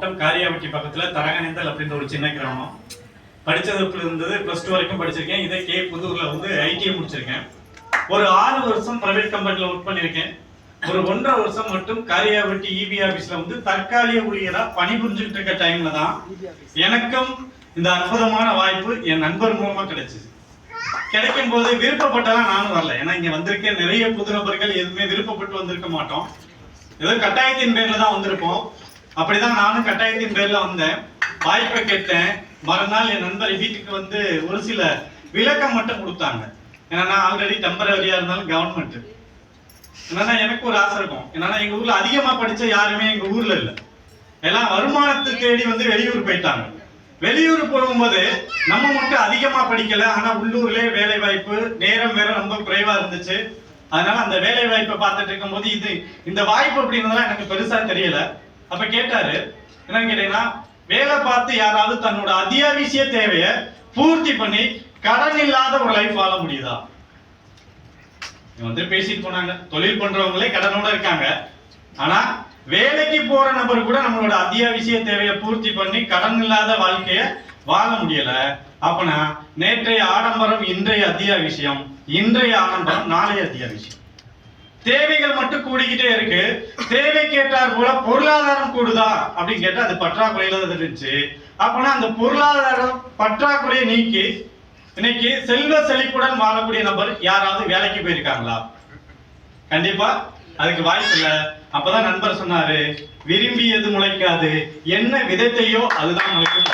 மாவட்டம் காரியாவட்டி பக்கத்துல தரகனேந்தல் அப்படின்ற ஒரு சின்ன கிராமம். படிச்சது இருந்தது பிளஸ் டூ வரைக்கும் படிச்சிருக்கேன். இதே கே புதூர்ல வந்து ஐடிஐ முடிச்சிருக்கேன். ஒரு ஆறு வருஷம் பிரைவேட் கம்பெனில ஒர்க் பண்ணியிருக்கேன் ஒரு ஒன்றரை வருஷம் மட்டும் காரியாவட்டி இபி ஆபீஸ்ல வந்து தற்காலிக ஊழியரா பணிபுரிஞ்சுட்டு இருக்க டைம்ல தான் எனக்கும் இந்த அற்புதமான வாய்ப்பு என் நண்பர் மூலமா கிடைச்சது. கிடைக்கும் போது விருப்பப்பட்டதான் நானும் வரல. ஏன்னா இங்க வந்திருக்க நிறைய புது நபர்கள் எதுவுமே விருப்பப்பட்டு வந்திருக்க மாட்டோம். ஏதோ கட்டாயத்தின் பேர்ல தான் வந்திருப்போம். அப்படிதான் நானும் கட்டாயத்தின் பேர்ல வந்தேன். வாய்ப்பை கேட்டேன். மறுநாள் என் நண்பர் வீட்டுக்கு வந்து ஒரு சில விளக்கம் மட்டும் கொடுத்தாங்க. ஏன்னா நான் ஆல்ரெடி டெம்பரவரியா இருந்தாலும் கவர்மெண்ட் என்னன்னா எனக்கு ஒரு ஆசை இருக்கும். என்னன்னா எங்க ஊர்ல அதிகமா படிச்ச யாருமே எங்க ஊர்ல இல்ல. எல்லாம் வருமானத்தை தேடி வந்து வெளியூர் போயிட்டாங்க. வெளியூர் போகும்போது நம்ம மட்டும் அதிகமா படிக்கல. ஆனா உள்ளூர்லயே வேலை வாய்ப்பு நேரம் வேற ரொம்ப குறைவா இருந்துச்சு. அதனால அந்த வேலை வாய்ப்பை பார்த்துட்டு இருக்கும்போது இது இந்த வாய்ப்பு அப்படின்றதெல்லாம் எனக்கு பெருசா தெரியல. அப்ப கேட்டாரு என்ன கேட்டீங்கன்னா வேலை பார்த்து யாராவது தன்னோட அத்தியாவசிய தேவையை பூர்த்தி பண்ணி கடன் இல்லாத ஒரு லைஃப் வாழ முடியுதா? வந்து பேசிட்டு போனாங்க. தொழில் பண்றவங்களே கடனோட இருக்காங்க. ஆனா வேலைக்கு போற நபர் கூட நம்மளோட அத்தியாவசிய தேவையை பூர்த்தி பண்ணி கடன் இல்லாத வாழ்க்கைய வாழ முடியல. அப்பனா நேற்றைய ஆடம்பரம் இன்றைய அத்தியாவசியம் இன்றைய ஆடம்பரம் நாளைய அத்தியாவசியம். தேவை கூடிக்கிட்டே இருக்கு. தேவை கேட்டார் போல பொருளாதாரம் கூடுதா? அப்படின்னு கேட்டா அது பற்றாக்குறையில தான் இருந்துச்சு. அப்பனா அந்த பொருளாதாரம் பற்றாக்குறையை நீக்கி இன்னைக்கு செல்வ செழிப்புடன் வாழக்கூடிய நபர் யாராவது வேலைக்கு போயிருக்காங்களா? கண்டிப்பா. அதுக்கு வாய்ப்பு இல்ல. அப்பதான் நண்பர் சொன்னாரு விரும்பியது முளைக்காது. என்ன விதத்தையோ அதுதான் முளைக்கும்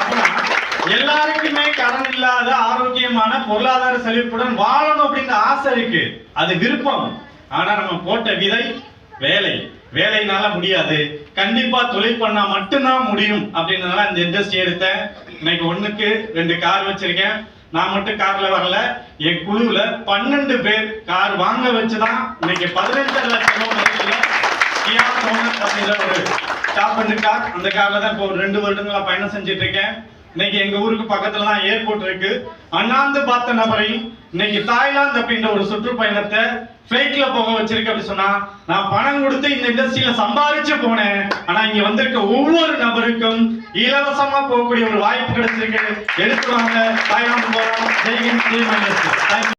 அப்பனா, எல்லாருக்குமே கடன் இல்லாத ஆரோக்கியமான பொருளாதார செழிப்புடன் வாழணும் அப்படிங்கிற ஆசை இருக்கு. அது விருப்பம். ஆனா நம்ம போட்ட விதை வேலை. வேலைனால முடியாது. கண்டிப்பா தொழில் பண்ணா மட்டும்தான் முடியும் அப்படின்றதுனால இந்த இண்டஸ்ட்ரி எடுத்தேன். இன்னைக்கு ஒண்ணுக்கு ரெண்டு கார் வச்சிருக்கேன். நான் மட்டும் கார்ல வரல. என் குழுல பன்னெண்டு பேர் கார் வாங்க வச்சுதான் இன்னைக்கு பதினஞ்சரை லட்சம் மதிப்புல ஒரு டாப் கார். அந்த கார்ல தான் இப்போ ஒரு ரெண்டு வருடங்களா பயணம் செஞ்சுட்டு இருக்கேன். இன்னைக்கு எங்க ஊருக்கு பக்கத்துல தான் ஏர்போர்ட் இருக்கு. அண்ணாந்து பார்த்த நபரையும் இன்னைக்கு தாய்லாந்து அப்படின்ற ஒரு சுற்றுப்பயணத்தை ஃபிளைட்ல போக வச்சிருக்கு அப்படி சொன்னா நான் பணம் கொடுத்து இந்த இண்டஸ்ட்ரியில சம்பாதிச்சு போனேன். ஆனா இங்க வந்திருக்க ஒவ்வொரு நபருக்கும் இலவசமா போகக்கூடிய ஒரு வாய்ப்பு கிடைச்சிருக்கு. எடுத்து வாங்க. தாய்லாந்து போறோம். ஜெய்ஹிந்த்